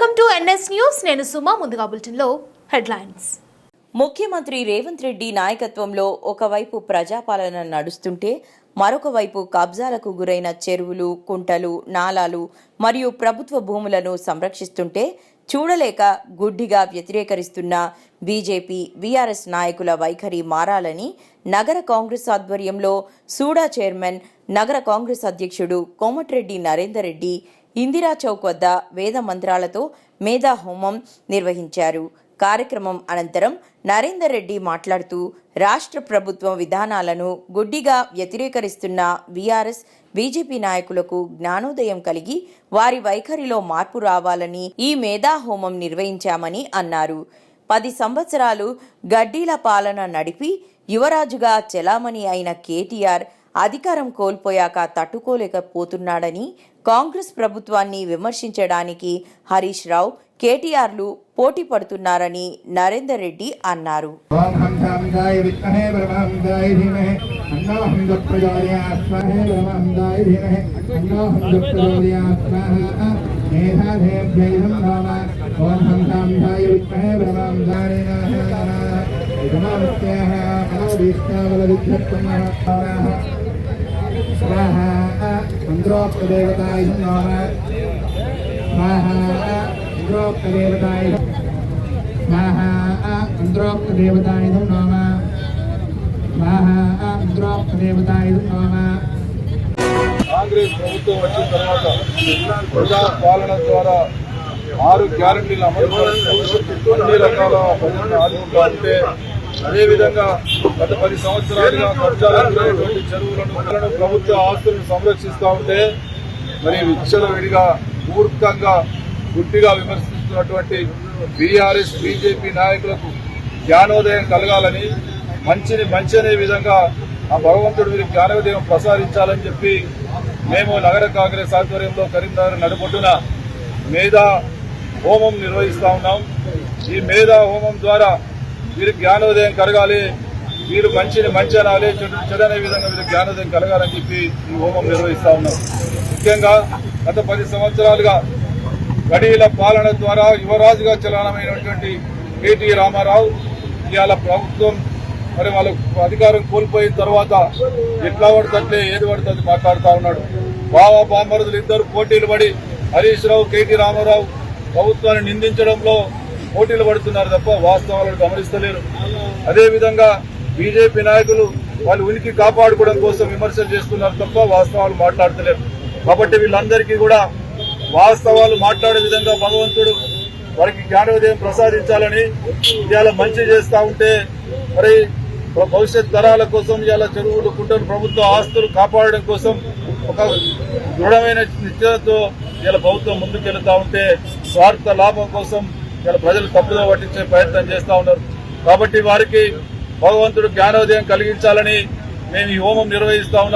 Welcome to NS news. నేను సుమా ముందుగా బులెటిన్లో హెడ్లైన్స్. ముఖ్యమంత్రి రేవంత్ రెడ్డి నాయకత్వంలో ఒకవైపు ప్రజాపాలన నడుస్తుంటే మరొక వైపు కబ్జాలకు గురైన చెరువులు కుంటలు నాలాలు మరియు ప్రభుత్వ భూములను సంరక్షిస్తుంటే చూడలేక గుడ్డిగా వ్యతిరేకరిస్తున్న బీజేపీ బీఆర్ఎస్ నాయకుల వైఖరి మారాలని నగర కాంగ్రెస్ ఆధ్వర్యంలో సూడా చైర్మన్ నగర కాంగ్రెస్ అధ్యక్షుడు కోమటిరెడ్డి నరేందర్ రెడ్డి ఇందిరా చౌక్ వద్ద వేద మంత్రాలతో మేధా హోమం నిర్వహించారు. కార్యక్రమం అనంతరం నరేందర్ రెడ్డి మాట్లాడుతూ రాష్ట్ర ప్రభుత్వం విధానాలను గుడ్డిగా వ్యతిరేకరిస్తున్న బీఆర్ఎస్ బీజేపీ నాయకులకు జ్ఞానోదయం కలిగి వారి వైఖరిలో మార్పు రావాలని ఈ మేధా హోమం నిర్వహించామని అన్నారు. పది సంవత్సరాలు గడ్డీల పాలన నడిపి యువరాజుగా చెలామణి అయిన కేటీఆర్ అధికారం కోల్పోయాక తట్టుకోలేకపోతున్నాడని కాంగ్రెస్ ప్రభుత్వాన్ని విమర్శించడానికి హరీష్ రావు కేటీఆర్లు పోటీ పడుతున్నారని నరేందర్ రెడ్డి అన్నారు. మంత్రోక్తదేవతాయ నామ స్వాహ మంత్రోక్తదేవతాయ स्वाहा इन्द्रोक्तदेवतायुधं नाम स्वाहा इन्द्रोक्तदेवतायुधं नाम కాంగ్రెస్ ప్రభుత్వం వచ్చిన తర్వాత ప్రజా పాలన ద్వారా ఆరు గ్యారంటీలు అమలు చేస్తూ అన్ని రకాల ప్రజలను ఆదుకుంటూ ఉంటే అదేవిధంగా గత పది సంవత్సరాలుగా కబ్జాలకు చెరువులను ప్రభుత్వ ఆస్తులను సంరక్షిస్తూ ఉంటే మరి విచ్చలవిడిగా మూర్ఖంగా గుట్టిగా విమర్శిస్తున్నటువంటి బీఆర్ఎస్ బీజేపీ నాయకులకు జ్ఞానోదయం కలగాలని మంచిని మంచి అనే విధంగా ఆ భగవంతుడు వీరికి జ్ఞానోదయం ప్రసాదించాలని చెప్పి మేము నగర కాంగ్రెస్ ఆధ్వర్యంలో కరీంనగర్ నడుబొడ్డున మేధా హోమం నిర్వహిస్తూ ఉన్నాం. ఈ మేధా హోమం ద్వారా వీరికి జ్ఞానోదయం కలగాలి. వీరు మంచిని మంచి అనాలి. చెడు చెడు అనే విధంగా వీరికి జ్ఞానోదయం కలగాలని చెప్పి ఈ హోమం నిర్వహిస్తా ఉన్నారు ముఖ్యంగా గత పది సంవత్సరాలుగా గడీల పాలన ద్వారా యువరాజుగా చలనమైనటువంటి కేటీ రామారావు ఇవాళ ప్రభుత్వం మరి వాళ్ళ అధికారం కోల్పోయిన తర్వాత ఎట్లా పడుతుంటే ఏది పడుతుంది మాట్లాడుతూ ఉన్నాడు. బావా బామరుదులు ఇద్దరు పోటీలు పడి హరీష్ రావు కేటీ రామారావు ప్రభుత్వాన్ని నిందించడంలో పోటీలు పడుతున్నారు తప్ప వాస్తవాలను గమనిస్తలేరు. అదేవిధంగా బీజేపీ నాయకులు వాళ్ళు ఉనికి కాపాడుకోవడం కోసం విమర్శలు చేస్తున్నారు తప్ప వాస్తవాలు మాట్లాడతలేరు. కాబట్టి వీళ్ళందరికీ కూడా వాస్తవాలు మాట్లాడే విధంగా భగవంతుడు వారికి జ్ఞానోదయం ప్రసాదించాలని ఇవాళ మంచి చేస్తూ ఉంటే మరి భవిష్యత్ తరాల కోసం ఇవాళ చెరువులు కుంటలు ప్రభుత్వ ఆస్తులు కాపాడడం కోసం ఒక దృఢమైన నిశ్చయతో ఇలా ప్రభుత్వం ముందుకెళ్తా ఉంటే స్వార్థ లాభం కోసం ఇవాళ ప్రజలు తప్పుదో పట్టించే ప్రయత్నం చేస్తా ఉన్నారు. కాబట్టి వారికి భగవంతుడు జ్ఞానోదయం కలిగించాలని మేము ఈ హోమం నిర్వహిస్తా ఉన్నాం.